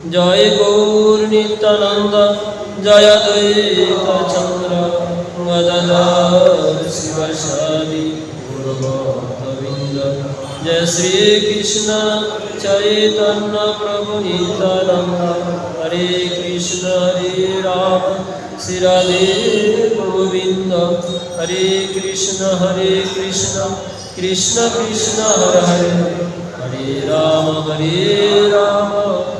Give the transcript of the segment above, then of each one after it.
জয় গৌর নিত্যানন্দ, জয় দ্বৈত চন্দ্র, গদাধর শিবসাদি গোবিন্দ জয় শ্রী কৃষ্ণ চৈতন্য প্রভু নিত্যানন্দ, হরে কৃষ্ণ হরে রাম শ্রী রাধে গোবিন্দ। হরে কৃষ্ণ হরে কৃষ্ণ কৃষ্ণ কৃষ্ণ, হরে হরে। হরে রাম হরে রাম।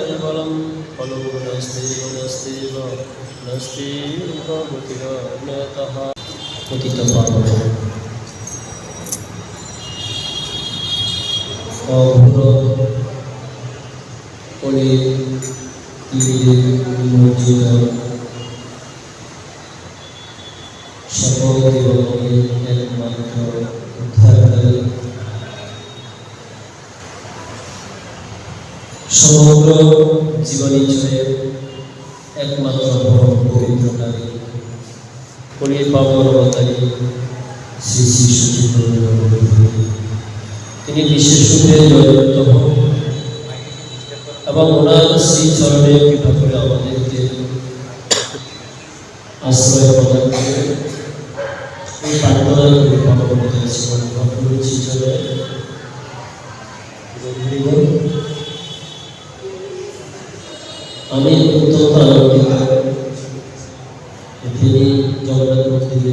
কেবলম ফলো নস্তেব নস্তেব নস্তেব গতিরন্যতঃ পতিত পাবন অভ্র কলি তীরে নিমজ্জিত সকল দেবতাকে একমাত্র সমগ্র জীবনী জুড়ে একমাত্র পরম পবিত্রকারী কলির পাবন অবতারী, শ্রী শ্রী সুচিন্দ্র তিনি বিশেষ রূপে জয়ন্ত হন এবং ওনার শ্রী চরণে কৃপা করে আমাদেরকে আশ্রয় প্রদান করে এই প্রার্থনা করে পাবন অবতারী শ্রী চরণে আনন্দিত তিনি জগন্নাথ মন্দিরে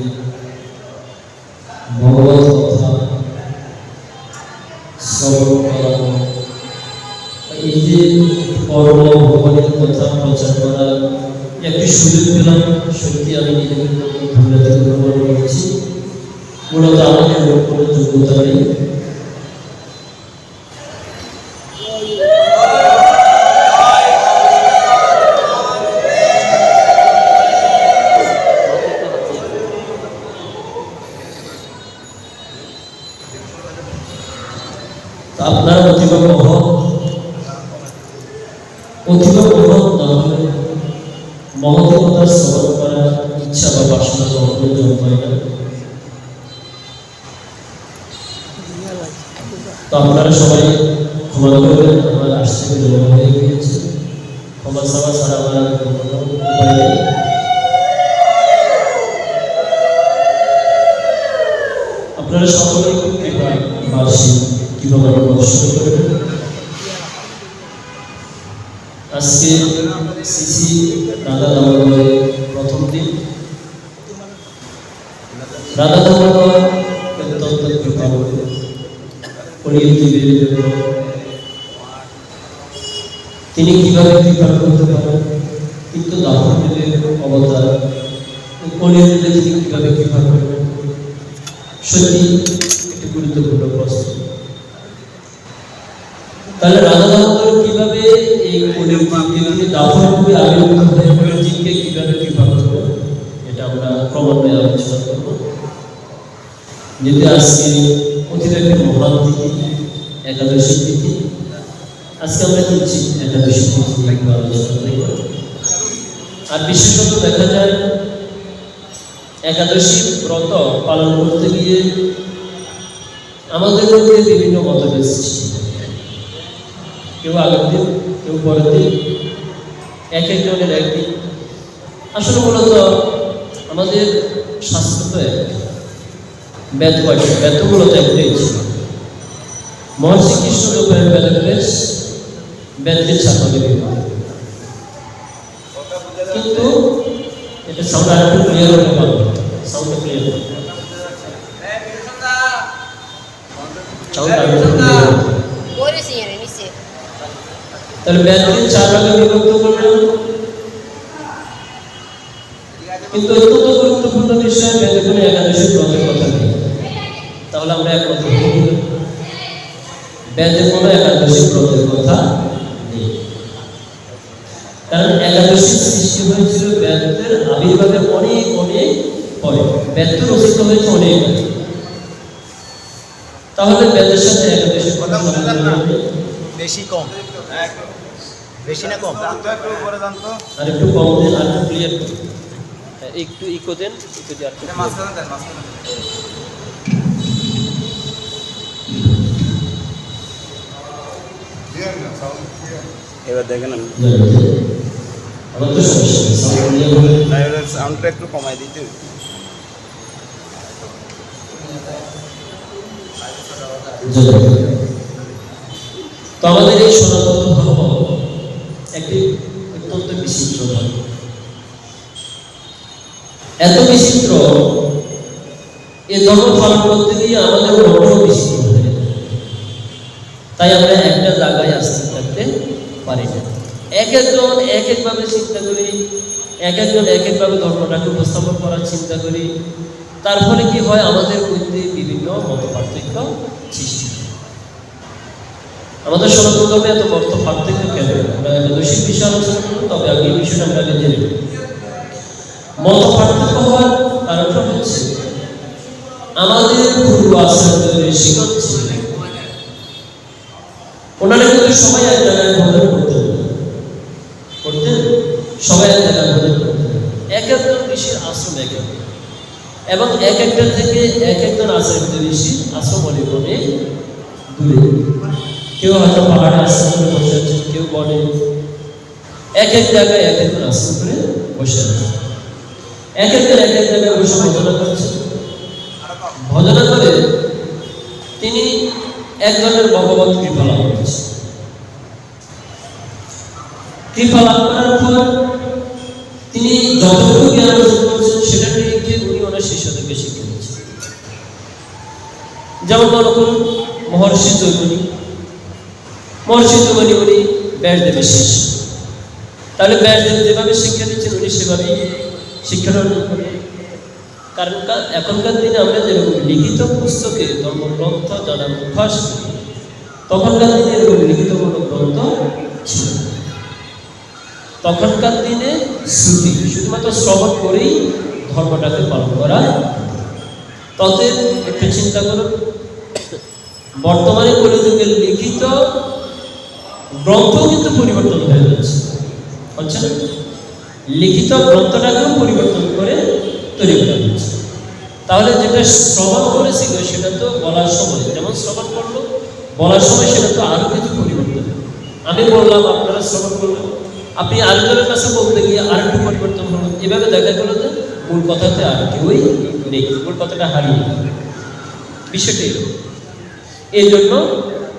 ভগবত কথা শ্রবণ করা এই যে পরম ভগবানের কথা প্রচার করা একটি সুযোগ পেলাম সত্যি আমি নিজেকে ধন্যবাদ গ্রহণ মূলত আমাদের যোগ্যতা নেই তা আপনার অতীব মহৎ অতীব মহৎ না হলে মহৎকতার স্মরণ করার ইচ্ছা বা বাসনা কখনো জন্মায় না তো আপনারা সবাই ক্ষমা করবেন আমার আসতে দেওয়া হয়ে গিয়েছে। ক্ষমা চাওয়া ছাড়া আমার কোনো আপনারা সকলেই কৃপা বার্ষিক কীভাবে দর্শন করবেন আজকে সিসি রাধা দামোদরের প্রথম দিন রাধা দামোদর অত্যন্ত কৃপা করে কলির জীবের জন্য তিনি কীভাবে কৃপা করতে পারেন? কিন্তু দামোদরের অবতার তিনি কীভাবে করবেন? সত্যি একটি গুরুত্বপূর্ণ প্রশ্ন। তাহলে রাধা দামোদর কীভাবে এই কলির জীবকে দাফন আবির্ভূত হয়ে কীভাবে কৃপা করবে এটা আমরা আলোচনা করব। যদি আজকে অতীত একটি মহান তিথি, একাদশী তিথি। আজকে আমরা কিনছি একাদশী তিথি একটু আলোচনা আর বিশেষত দেখা যায়, একাদশী ব্রত পালন করতে গিয়ে আমাদের মধ্যে বিভিন্ন মতভেদ সৃষ্টি কেউ আগের দিন, কেউ পরের দিন, এক একজনের একদিন আসলে মূলত আমাদের শাস্ত্র তো এক বেদ কয়টা বেদ তো মূলত একটাই ছিল। মহর্ষি কৃষ্ণ বেদের বেশ বেদকে ছাপালে কিন্তু এটা সাউন্ড আর একটু ক্লিয়ার হতে পারবে সাউন্ড ক্লিয়ার সাউন্ড আর ক্লিয়ার. তাহলে করলেন কিন্তু অত্যন্ত গুরুত্বপূর্ণ বিষয় কোনো একাদশী ব্রতের কথা তাহলে আমরা একমত হই কোনো একাদশী ব্রতের কথা কারণ একাদশী সৃষ্টি হয়েছিল বেদের আবির্ভাবের অনেক অনেক পরে তো রচিত হয়েছে অনেক তাহলে বেদের সাথে নেই। বেশি কম। বেশি না কম? আর একটু কম দেন আর একটু ক্লিয়ার একটু ইকো দেন ইকো দিয়ে আর একটু clear? এবার দেখেন আমি সাউন্ডটা একটু কমাই দিতে তো আমাদের এই সনাতন ধর্ম একটি অত্যন্ত বিচিত্র ধর্ম। এত বিচিত্র এই ধর্ম পালন করতে গিয়ে আমাদের মনও বিচিত্র তাই আমরা একটা জায়গায় আসতে থাকতে পারি। না এক একজন এক একভাবে চিন্তা করি এক একজন এক একভাবে ধর্মটাকে উপস্থাপন করার চিন্তা করি। তার ফলে কি হয়? আমাদের মধ্যে বিভিন্ন মত পার্থক্য সৃষ্টি আমাদের সনাতন ধর্মে এত মত পার্থক্য কেন? আমরা একাদশীর বিষয়ে আলোচনা করব, তবে আগে এই বিষয়টা আমরা আগে জেনে মত পার্থক্য হওয়ার কারণটা হচ্ছে, আমাদের পূর্ব আচার্য ঋষিগণ ছিলেন ওনারা কিন্তু সবাই এক জায়গায় ভোজন করতেন না। করতেন সবাই এক জায়গায় ভোজন করতেন না। এক একজন ঋষির আশ্রম এক এক এবং এক একটা থেকে এক একজন আচার্য ঋষির আশ্রম অনেক দূরে। কেউ হয়তো পাহাড়ে করে বসে আছেন কেউ বনে। এক এক জায়গায় এক একজন আশ্রম করে বসে আছে। এক একজন এক এক জায়গায় বসে ভজনা করছেন ভজনা করে তিনি এক ধরনের ভগবত কৃপা লাভ করেছেন। কৃপা লাভ করার পর শিষ্যদেরকে শিক্ষা দিচ্ছেন যেমন মনে করুন মহর্ষি জৈবনী মহর্ষি জৈবনী উনি ব্যাসদেবের শিষ্য। তাহলে ব্যাসদেব যেভাবে শিক্ষা দিচ্ছেন উনি সেভাবেই শিক্ষাটা অর্জন করবেন কারণ এখনকার দিনে আমরা যেরকম লিখিত পুস্তকে ধর্মগ্রন্থ জানার অভ্যাস করি, তখনকার দিনে এরকম লিখিত কোনো গ্রন্থ ছিল তখনকার দিনে শ্রুতি, শুধুমাত্র শ্রবণ করেই ধর্মটাকে পালন করা। ততে একটু চিন্তা করুন, বর্তমানে কলিযুগের লিখিত গ্রন্থ কিন্তু পরিবর্তন হয়ে যাচ্ছে। হচ্ছে? লিখিত গ্রন্থটাকেও পরিবর্তন করে তৈরি করা হচ্ছে। তাহলে যেটা শ্রবণ করেছিল সেটা তো বলার সময়। যেমন শ্রবণ করল, বলার সময় সেটা তো আরও কিছু পরিবর্তন। আমি বললাম, আপনারা শ্রবণ করলেন। আপনি আরেকজনের কাছে বলতে গিয়ে আরেকটু পরিবর্তন হলো এভাবে দেখা গেল যে মূল কথাতে আর কেউই নেই, মূল কথাটা হারিয়ে। বিষয়টা এই জন্য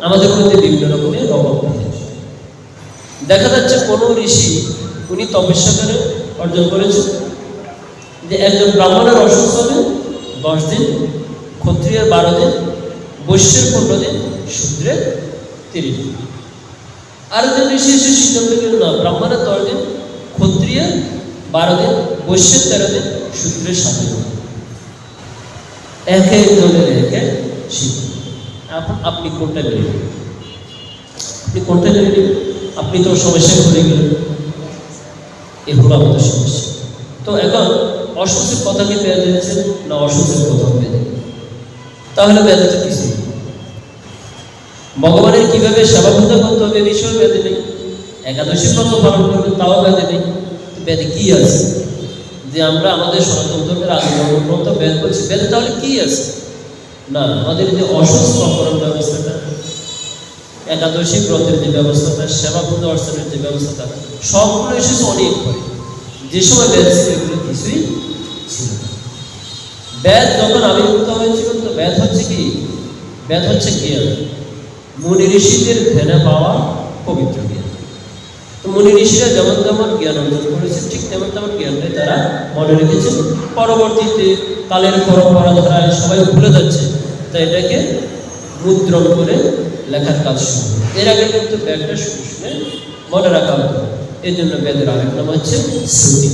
আমাদের মধ্যে বিভিন্ন রকমের অভাব দেখা যাচ্ছে কোনো ঋষি, উনি তপস্যা করে অর্জন করেছেন যে একজন ব্রাহ্মণের অসুস্থ হবে দশ দিন, ক্ষত্রিয়ের বারো দিন, বৈশ্যের পনেরো দিন, শূদ্রের তিরিশ দিন। আর একজন ঋষি এসে সিদ্ধান্ত না, ব্রাহ্মণের দশ দিন, ক্ষত্রিয়ের বারো দিন, বৈশ্যের তেরো দিন শূদ্রের সাথে এক এক আপনি কোনটা নেবেন? আপনি কোনটা নেবেন? আপনি তো সমস্যায় পড়ে গেলেন। এ হলো আমাদের সমস্যা। তো এখন অসুখের কথা কি পেয়ে যাচ্ছে না অসুখের কথা পেয়ে তাহলে বেদে তো কিছু। ভগবানের কীভাবে সেবা পূজা করতে হবে বিষয় বেদে নেই। একাদশী ব্রত পালন করবে, তাও বেদে নেই। বেদে কি আছে? যে আমরা আমাদের সনাতন ধর্মের আদি গ্রন্থ বেদ বলছি বেদে তাহলে কি আছে? না, আমাদের যে অসুস্থ অপরণ ব্যবস্থাটা, একাদশী ব্রতের যে ব্যবস্থাটা, সেবা পূজা অর্চনের যে ব্যবস্থাটা, সবগুলো এসেছে অনেক পরে। যে সময় বেদ ছিল, এগুলো কিছুই ছিল না। বেদ যখন আবির্ভূত হয়েছিল, তো বেদ হচ্ছে কি? বেদ হচ্ছে জ্ঞান। মুনি ঋষিদের ধ্যানে পাওয়া পবিত্র। জ্ঞান তো মুনি ঋষিরা যেমন যেমন জ্ঞান অর্জন করেছে, ঠিক তেমন তেমন জ্ঞানটাই তারা মনে রেখেছেন পরবর্তীতে কালের পরম্পরা ধারায় সবাই ভুলে যাচ্ছে, তাই এটাকে মুদ্রণ করে লেখার কাজ শুরু এর আগে কিন্তু ব্যাগটা শুনে শুনে মনে রাখা হতো। এই জন্য বেদের আরেক নাম হচ্ছে শ্রুতি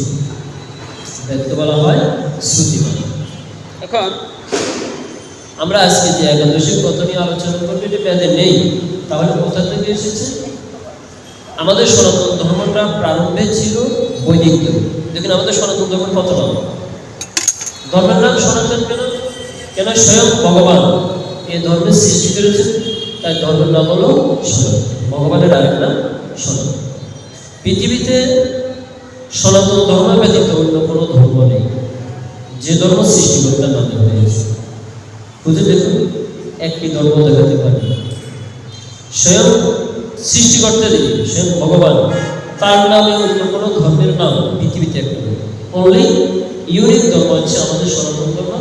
বেদকে বলা হয় শ্রুতি এখন আমরা আজকে যে একাদশী ব্রত নিয়ে আলোচনা করব এটা বেদে নেই, তাহলে কোথা থেকে এসেছে? আমাদের সনাতন ধর্মটা প্রারম্ভে ছিল বৈদিক ধর্ম দেখুন, আমাদের সনাতন ধর্মের কত নাম ধর্মের নাম সনাতন কেন? কেন স্বয়ং ভগবান এই ধর্মের সৃষ্টি করেছেন? তাই ধর্মের নাম হলো সনাতন ভগবানের আরেক নাম সনাতন পৃথিবীতে সনাতন ধর্ম ব্যতীত অন্য কোনো ধর্ম নেই। যে ধর্ম সৃষ্টি সৃষ্টিকর্তার নামে হয়েছে খুঁজে দেখুন, একটি ধর্ম দেখাতে পারে। স্বয়ং সৃষ্টিকর্তা যিনি স্বয়ং ভগবান। তার নামে অন্য কোনো ধর্মের নাম পৃথিবীতে একটা নেই। অনলি ইউনিক ধর্ম হচ্ছে আমাদের সনাতন ধর্ম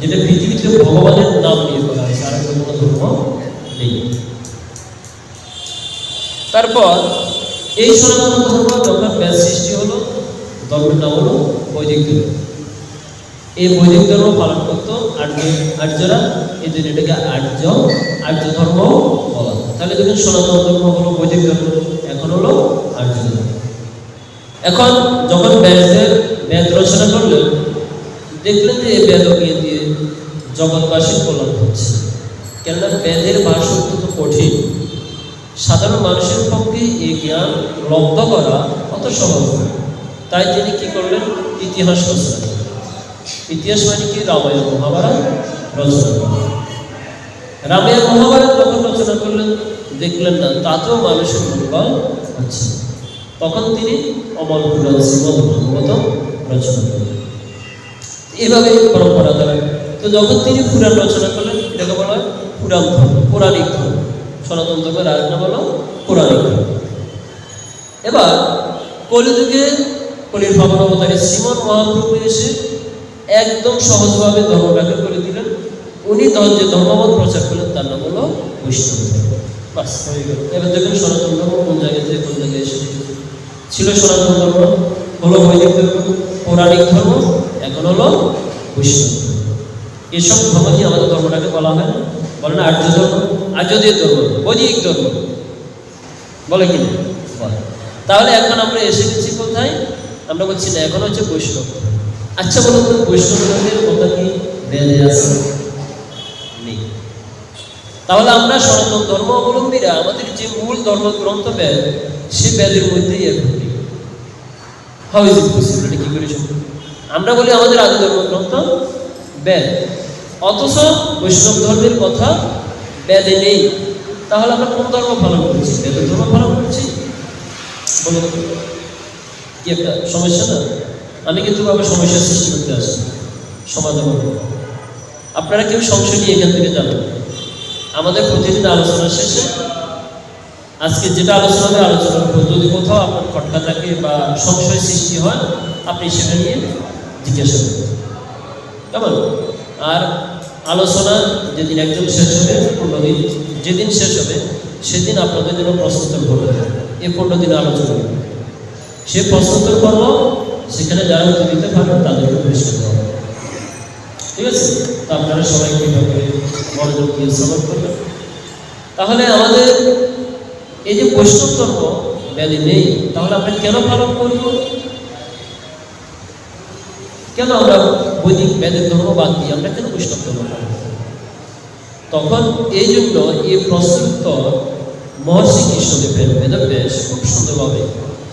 যেটা পৃথিবীতে ভগবানের নাম নিয়ে করা হয়েছে, আর কোনো ধর্ম নেই। তারপর, এই সনাতন ধর্ম যখন ব্যাস সৃষ্টি হলো ধর্মের নাম হলো বৈদিক ধর্ম। এই বৈদিক ধর্ম পালন করতো আর্য আর্যরা। এই জন্য এটাকে আর্য আর্য ধর্ম বলা। তাহলে দেখুন সনাতন ধর্ম হলো বৈদিক ধর্ম এখন হলো আর্য এখন যখন ব্যাসদেব বেদ রচনা করলেন, দেখলেন যে বেদকে দিয়ে জগৎবাসীর কল্যাণ হচ্ছে। কেননা বেদের ভাষা অত্যন্ত কঠিন। সাধারণ মানুষের পক্ষে এই জ্ঞান লব্ধ করা অত সহজ নয় তাই তিনি কি করলেন? ইতিহাস রচনা ইতিহাস মানে কি? রামায়ণ মহাভারত রচনা রামায়ণ মহাভারত যখন রচনা করলেন, দেখলেন না, তাতেও মানুষের মঙ্গল হচ্ছে তখন তিনি অমল পুরাণ শ্রীমদ ভাগবত রচনা করলেন। এইভাবে পরম্পরা দ্বারা তো যখন তিনি পুরাণ রচনা করলেন, এটাকে বলা হয় পুরাণ ধর্ম পৌরাণিক ধর্ম। সনাতন ধর্মের আর নাম হলো পৌরাণিক ধর্ম। এবার কলিযুগে কলির ভাবন অবতারী শ্রীমন মহাপ্রভু এসে একদম সহজভাবে ধর্ম ব্যাখ্যা করে দিলেন উনি যে ধর্মমত প্রচার করলেন, তার নাম হলো বৈষ্ণব ধর্ম। দেখুন সনাতন ধর্ম কোন জায়গা থেকে কোন জায়গায় এসে ছিল সনাতন ধর্ম, হলো বৈদিক ধর্ম, পৌরাণিক ধর্ম, এখন হলো বৈষ্ণব এসব ধর্ম কি আমাদের ধর্মটাকে বলা হয় না। বলে না আর্য ধর্ম, আর্যদের ধর্ম, বৈদিক ধর্ম। বলে কি বলে। তাহলে এখন আমরা এসে গেছি কোথায়? আমরা বলছি না, এখন হচ্ছে বৈষ্ণব আচ্ছা বলুন বৈষ্ণব ধর্মের কথা কি বেদে আছে? তাহলে আমরা সনাতন ধর্ম অবলম্বীরা আমাদের যে মূল ধর্মগ্রন্থ বেদ, সে বেদের মধ্যেই কি করে সম্ভব? আমরা বলি আমাদের আদি ধর্মগ্রন্থ বেদ। অথচ বৈষ্ণব ধর্মের কথা বেদে নেই। তাহলে আমরা কোন ধর্ম পালন করছি? বেদ ধর্ম পালন করছি। কি একটা সমস্যা না? আমি কিন্তু আবার সমস্যার সৃষ্টি করতে আসি সমাধান। আপনারা কেউ সংশয় নিয়ে এখান থেকে যাবেন আমাদের প্রতিদিন আলোচনা শেষে আজকে যেটা আলোচনা হবে আলোচনার উপর যদি কোথাও আপনার খটকা থাকে বা সংশয় সৃষ্টি হয়, আপনি সেটা নিয়ে জিজ্ঞাসা করবেন কেমন? আর আলোচনা যেদিন একদম শেষ হবে, পনেরো দিন, যেদিন শেষ হবে, সেদিন আপনাদের জন্য প্রশ্নোত্তর করবে এই পনেরো দিন আলোচনা। সে প্রশ্নোত্তর পর্ব সেখানে যারা দিতে পারবেন তাদেরকে হবে। ঠিক আছে? তো আপনারা সবাই কীভাবে মনোযোগ দিয়ে শ্রবণ করবেন? তাহলে আমাদের এই যে বৈষ্ণব ধর্ম ব্যাধি নেই, তাহলে আমরা কেন পালন করব? কেন আমরা বৈদিক বেদের ধর্ম বাদ দিই আমরা কেন বৈষ্ণব ধর্ম পালন তখন এই জন্য এই প্রশ্নোত্ত মহর্ষি কৃষ্ণদেবের বেদব্যাস খুব সুন্দরভাবে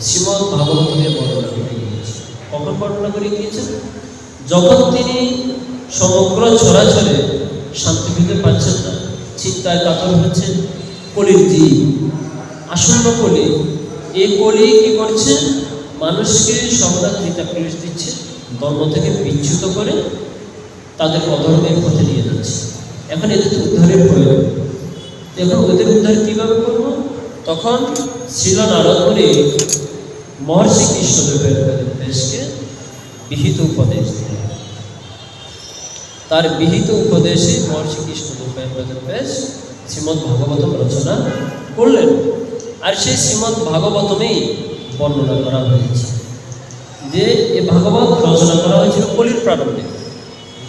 শ্রীমদ ভাগবতকে বর্ণনা করে গিয়েছে কখন বর্ণনা করে গিয়েছেন যখন তিনি সমগ্র ছড়াছড়ে শান্তি পেতে পারছেন না। চিন্তায় কাতর হচ্ছেন কলির জীব আসন্ন কলি এই কলি কি করছে? মানুষকে সর্বদা ত্রিতাক্লেশ দিচ্ছে, ধর্ম থেকে বিচ্যুত করে তাদের অধর্মের পথে নিয়ে যাচ্ছে। এখন এদের উদ্ধারের প্রয়োজন। এখন ওদের উদ্ধার কীভাবে করব? তখন ছিল নারদ মুনি মহর্ষি কৃষ্ণদেবের দেশকে বিহিত উপদেশ দিলেন তার বিহিত উপদেশে মহর্ষি কৃষ্ণদেব বেশ শ্রীমৎ ভাগবতম রচনা করলেন। আর সেই শ্রীমৎ ভাগবতমেই বর্ণনা করা হয়েছে যে এ ভাগবত রচনা করা হয়েছিল কলির প্রারম্ভে।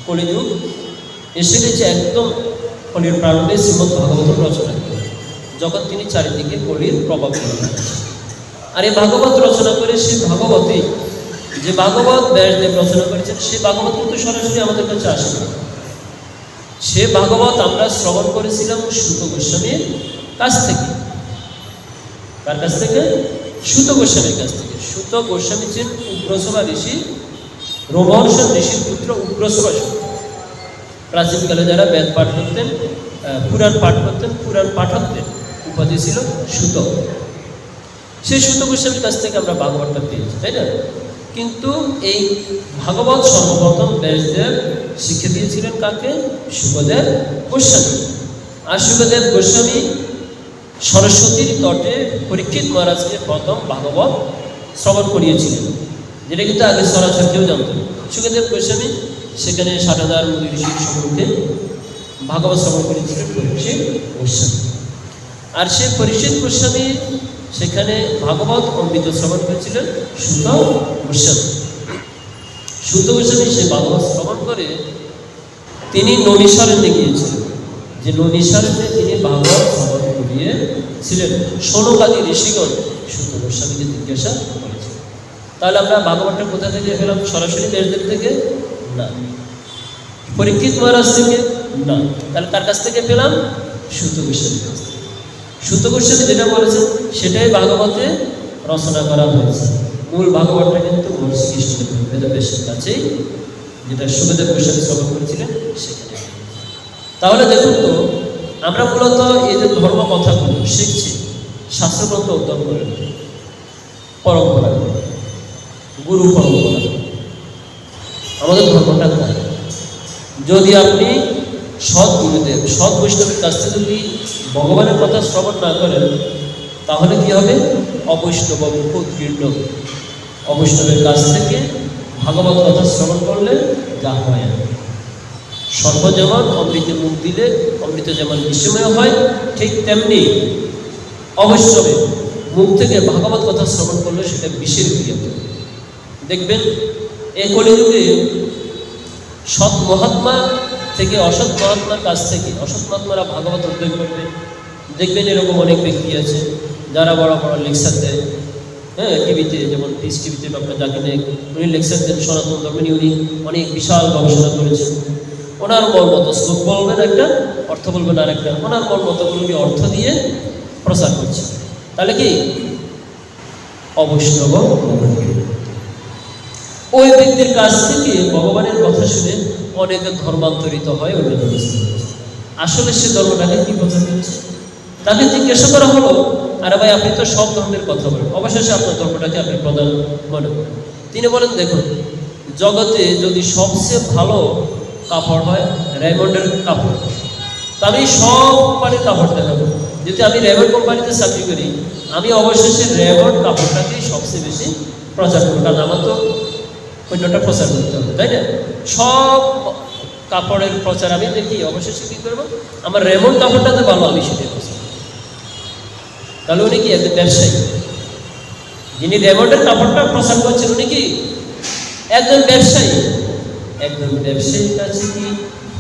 কলিযুগ এসে গেছে একদম কলির প্রারম্ভে শ্রীমৎ ভাগবতম রচনা করে যখন তিনি চারিদিকে কলির প্রভাব ফেলে আর এই ভাগবত রচনা করে সেই ভাগবতে যে ভাগবত ব্যাস ব্যাসদেব রচনা করেছেন সে ভাগবত কিন্তু সরাসরি আমাদের কাছে আসে সে ভাগবত আমরা শ্রবণ করেছিলাম সুত গোস্বামীর কাছ থেকে। কার কাছ থেকে? সুত গোস্বামীর কাছ থেকে। সুত গোস্বামী ছিলেন উগ্রসভা ঋষি রোমহর্ষণ ঋষির পুত্র উগ্রসভা প্রাচীনকালে যারা বেদ পাঠ করতেন পুরাণ পাঠ করতেন, পুরাণ পাঠকদের উপাধি ছিল সুত। সেই সুত গোস্বামীর কাছ থেকে আমরা ভাগবতটা পেয়েছি, তাই না? কিন্তু এই ভাগবত সর্বপ্রথম ব্যাসদেব শিক্ষা দিয়েছিলেন কাকে? সুখদেব গোস্বামী। আর সুখদেব গোস্বামী সরস্বতীর তটে পরীক্ষিত মহারাজকে প্রথম ভাগবত শ্রবণ করিয়েছিলেন, যেটা কিন্তু আগে সরাসরি কেউ জানত সুখদেব গোস্বামী সেখানে ষাট হাজার মুনি ঋষির সম্মুখে ভাগবত শ্রবণ করেছিলেন পরীক্ষিত গোস্বামী। আর সে পরিষদ গোস্বামী সেখানে ভাগবত অমৃত শ্রবণ করেছিলেন সুত গোস্বামী সুত গোস্বামী সে ভাগবত শ্রবণ করে তিনি ননীশ্বরণে গিয়েছিলেন। যে ননীশ্বরণে তিনি ভাগবত শ্রবণ করিয়েছিলেন সোনকালী ঋষিগণ সুত গোস্বামীকে জিজ্ঞাসা করেছিলেন। তাহলে আমরা ভাগবতটা কোথা থেকে গেলাম সরাসরি দেশদের থেকে? না। পরীক্ষিত মহারাজ থেকে? না। তাহলে তার কাছ থেকে পেলাম সুত গোস্বামীর কাছ থেকে। সুত যেটা বলেছেন সেটাই ভাগবতে রচনা করা হয়েছে। মূল ভাগবতটা কিন্তু মহর্ষি কৃষ্ণদেব বেদব্যাসের কাছেই, যেটা সুখদেব গোস্বামী শ্রবণ করেছিলেন, সেখানে। তাহলে দেখুন তো, আমরা মূলত এই যে ধর্ম কথাগুলো শিখছি, শাস্ত্রগ্রন্থ উদ্যম করে পরম্পরা, গুরু পরম্পরা। আমাদের ধর্মটা যদি আপনি সৎ গুরুদেব সৎ বৈষ্ণবের কাছ থেকে যদি ভগবানের কথা শ্রবণ না করেন, তাহলে কি হবে? অবৈষ্ণব উৎকীর্ণ। অবৈষ্ণবের কাছ থেকে ভাগবত কথা শ্রবণ করলে যা হয়। সর্ব যেমন অমৃতে মুখ দিলে অমৃত যেমন বিস্ময় হয়, ঠিক তেমনি অবৈষ্ণবে মুখ থেকে ভাগবত কথা শ্রবণ করলে সেটা বিষের ক্রিয়া। দেখবেন, এ কলিযুগে সৎ মহাত্মা থেকে অসৎ মহাত্মার কাছ থেকে, অসৎ মহাত্মারা ভাগবত অধ্যয়ন করবে দেখবেন এরকম অনেক ব্যক্তি আছে যারা বড় বড় লেকচার দেয়। হ্যাঁ টিভিতে যেমন পিস টিভিতে ডক্টর জাকির উনি লেকচার দেন সনাতন ধর্ম, উনি অনেক বিশাল গবেষণা করেছেন। ওনার মন মতো শ্লোক বলবেন একটা, অর্থ বলবেন আর একটা ওনার মন মতোগুলো উনি অর্থ দিয়ে প্রচার করছেন। তাহলে কি? অবৈষ্ণব ওই ব্যক্তির কাছ থেকে ভগবানের কথা শুনে অনেকে ধর্মান্তরিত হয় অন্য আসলে সে ধর্মটাকে কি প্রচার করছে তাকে জিজ্ঞাসা করা হলো, আরে ভাই, আপনি তো সব ধর্মের কথা বলেন। অবশেষে আপনার ধর্মটাকে আপনি প্রধান মনে করেন। তিনি বলেন, দেখুন, জগতে যদি সবচেয়ে ভালো কাপড় হয়, রেমন্ডের কাপড়। তা আমি সব কোম্পানির কাপড় দেখাবো। যদি আমি রেমন্ড কোম্পানিতে চাকরি করি, আমি অবশেষে রেমন্ড কাপড়টাকেই সবচেয়ে বেশি প্রচার করব। কারণ আমার তো অন্যটা প্রচার করতে হবে, তাই না? সব কাপড়ের প্রচার আমি দেখি, অবশেষে কী করব? আমার রেমন্ড কাপড়টাতে ভালো আমি সেটাই প্রচার তাহলে উনি কি একজন ব্যবসায়ী? যিনি রেমন্ডের কাপড়টা প্রচার করছেন, উনি কি একজন ব্যবসায়ী? একজন ব্যবসায়ীর কাছে কি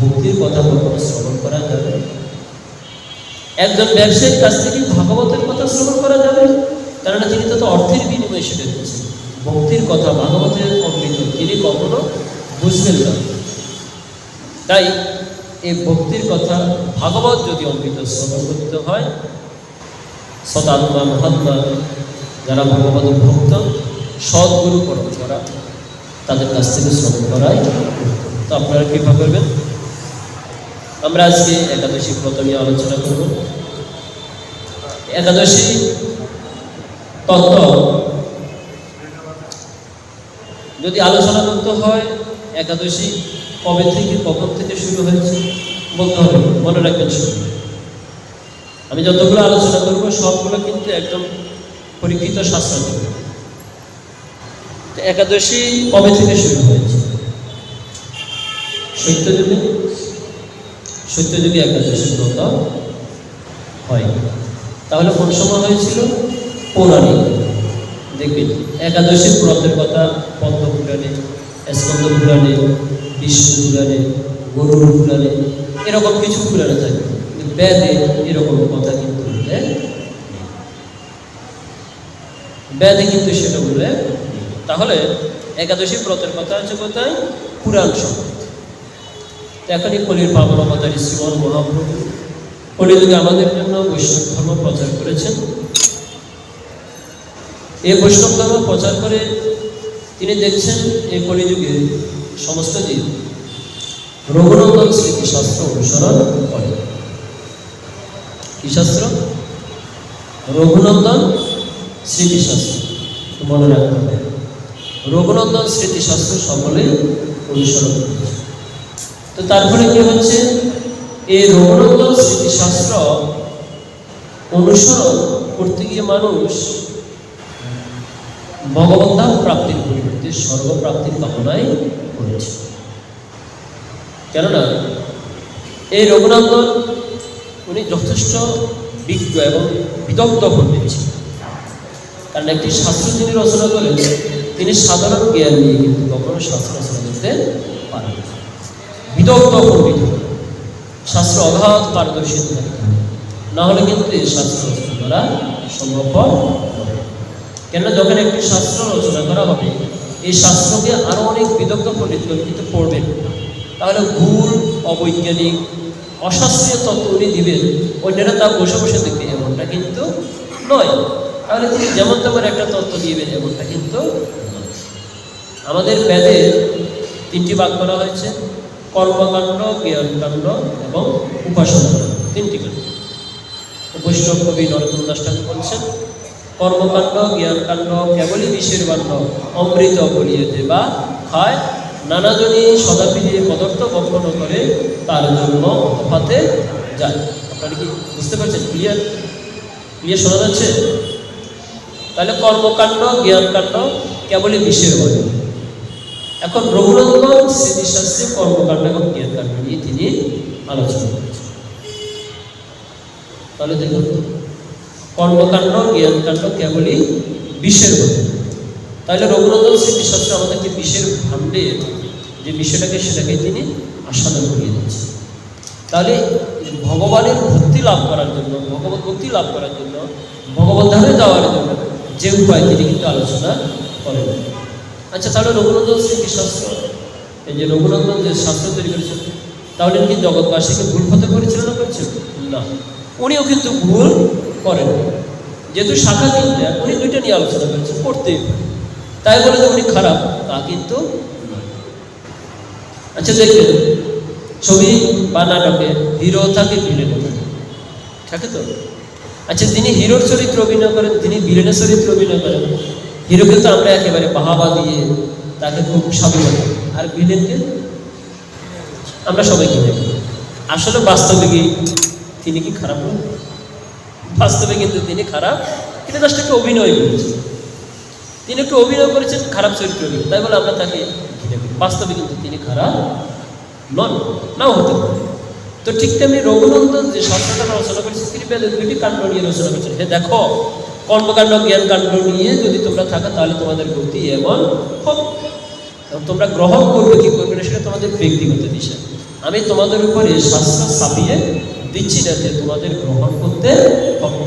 ভক্তির কথা কখনো শ্রবণ করা যাবে? একজন ব্যবসায়ীর কাছ থেকে ভাগবতের কথা শ্রবণ করা যাবে? কেননা তিনি তো অর্থের বিনিময়ে সেটা ভক্তির কথা ভাগবতের অমৃত তিনি কখনো বুঝবেন না। তাই এই ভক্তির কথা ভাগবত যদি অমৃত শ্রবণ হয় সদাত্মা মহাত্মা, যারা ভগবত ভক্ত, সদ্গুরু পরম্পরা তাদের কাছ থেকে শ্রবণ করাই তো আপনারা কৃপা করবেন। আমরা আজকে একাদশী ব্রত নিয়ে আলোচনা করব। একাদশী তত্ত্ব যদি আলোচনা করতে হয়, একাদশী কবে থেকে, কখন থেকে শুরু হয়েছে বলতে হবে মনে রাখবেন শুরু আমি যতগুলো আলোচনা করব, সবগুলো কিন্তু একদম পরীক্ষিত শাস্ত্র একাদশী কবে থেকে শুরু হয়েছে? সত্যযুগে? সত্যযুগে একাদশী ব্রত হয়। তাহলে কোন সময় হয়েছিল? পৌরাণিক। দেখবেন একাদশী ব্রতের কথা পদ্ম পুরাণে স্কন্দ পুরাণে বিষ্ণু পুরাণে গরুর পুরাণে এরকম কিছু পুরাণে থাকে। কিন্তু বেদে এরকম কথা কিন্তু নেই। বেদে কিন্তু সেটা নেই। তাহলে একাদশী ব্রতের কথা আছে কোথায়? পুরাণ তো এখনই কলির পাবন অবতারী শ্রীমন মহাপ্রভু। কলিযুগে আমাদের জন্য বৈষ্ণব ধর্ম প্রচার করেছেন? এই বৈষ্ণব ধর্ম প্রচার করে তিনি দেখছেন এই কলিযুগে সমস্ত জীব রঘুনন্দন স্মৃতিশাস্ত্র অনুসরণ করে। কি শাস্ত্র? রঘুনন্দন স্মৃতিশাস্ত্র মনে রাখতে হবে। রঘুনন্দন স্মৃতিশাস্ত্র সকলে অনুসরণ করেছে তো তারপরে কি হচ্ছে? এই রঘুনন্দন স্মৃতিশাস্ত্র অনুসরণ করতে গিয়ে মানুষ ভগবত ধাম প্রাপ্তির পরিবর্তে স্বর্গপ্রাপ্তির কামনায় করেছে। কেননা, এই রঘুনন্দন, উনি যথেষ্ট বিজ্ঞ এবং বিদগ্ধ পণ্ডিত কারণ একটি শাস্ত্র যিনি রচনা করেন, তিনি সাধারণ জ্ঞান নিয়ে কিন্তু কখনো শাস্ত্র রচনা করতে পারেন। বিদগ্ধ পণ্ডিত। শাস্ত্র অগাধ পারদর্শী। না হলে কিন্তু এই শাস্ত্র রচনা করা সম্ভবপর কেননা যখন একটি শাস্ত্র রচনা করা হবে। এই শাস্ত্রকে আরও অনেক বিদগ্ধ পণ্ডিতগণ কিন্তু পড়বেন। তাহলে ভুল, অবৈজ্ঞানিক, অশাস্ত্রীয় তত্ত্ব উনি দিবেন, অন্যরা তা বসে বসে দেখবে, এমনটা কিন্তু নয়। তাহলে তিনি যেমন তেমন একটা তত্ত্ব দিবেন, এমনটা কিন্তু আমাদের বেদে তিনটি ভাগ করা হয়েছে, কর্মকাণ্ড, জ্ঞানকাণ্ড এবং উপাসনা। তিনটি কাণ্ড বৈষ্ণব কবি নরোত্তম দাস ঠাকুর বলছেন কর্মকাণ্ড, জ্ঞানকাণ্ড, কেবলই বিষের বাণ্ড, অমৃত বলিয়ে দেবা খায়। নানাজনই সদাপি দিয়ে পদার্থ বক্ষণ করে, তার জন্য অতফাতে যায়। আপনারা কি বুঝতে পারছেন? ক্লিয়ার ক্লিয়ার শোনা যাচ্ছে? তাহলে কর্মকাণ্ড, জ্ঞানকাণ্ড, কেবলই বিষের বাণী এখন রঘুনন্দন স্মৃতিশাস্ত্রে কর্মকাণ্ড এবং জ্ঞানকাণ্ড নিয়ে তিনি আলোচনা করেছেন। তাহলে দেখুন কর্মকাণ্ড, জ্ঞানকাণ্ড কেবলই বিষের মতো তাহলে রঘুনন্দন স্মৃতিশাস্ত্র আমাদেরকে বিষের ভাণ্ডের যে বিষয়টাকে সেটাকে তিনি আস্বাদন করিয়ে দিচ্ছেন তাহলে ভগবানের ভক্তি লাভ করার জন্য, ভগবত ভক্তি লাভ করার জন্য, ভগবত ধামে যাওয়ার জন্য যে উপায় তিনি কিন্তু আলোচনা করেন। আচ্ছা তাহলে রঘুনন্দন স্মৃতিশাস্ত্র এই যে রঘুনন্দন যে শাস্ত্র তৈরি করেছেন, তাহলে কি জগৎবাসীকে ভুল পথে পরিচালনা করছেন? না। উনিও কিন্তু ভুল করেন। যেহেতু শাখা তিনটা, উনি দুইটা নিয়ে আলোচনা করেছেন করতেই। তাই বলে যে উনি খারাপ, তা কিন্তু আচ্ছা দেখবেন, ছবি বা নাটকে হিরো থাকে ভিলেন। থাকে তো? আচ্ছা তিনি হিরোর চরিত্র অভিনয় করেন তিনি ভিলেনের চরিত্র অভিনয় করেন, হিরোকে তো আমরা একেবারে বাহাবা দিয়ে তাকে খুব স্বাভিমান আর ভিলেনকে আমরা সবাই কিনে আসলে বাস্তবে কি, তিনি কি খারাপ নন? বাস্তবে কিন্তু তিনি খারাপ। তিনি জাস্ট একটা অভিনয় করেছেন। তিনি একটু অভিনয় করেছেন, খারাপ চরিত্র তাই বলে আমরা তাকে বাস্তবে কিন্তু তিনি খারাপ নন, নাও হতে পারে। তো ঠিক তেমনি রঘুনন্দন যে শাস্ত্রটা রচনা করেছে তিনি বেদের দুইটি কাণ্ড নিয়ে রচনা করেছেন। হে দেখো, কর্মকাণ্ড জ্ঞান কাণ্ড নিয়ে যদি তোমরা থাকো, তাহলে তোমাদের গতি এমন হোক। তোমরা গ্রহণ করবে, কি করবে সেটা তোমাদের ব্যক্তিগত বিষয় আমি তোমাদের উপরে শাস্ত্র ছাপিয়ে দিচ্ছি যাতে তোমাদের গ্রহণ করতে হবে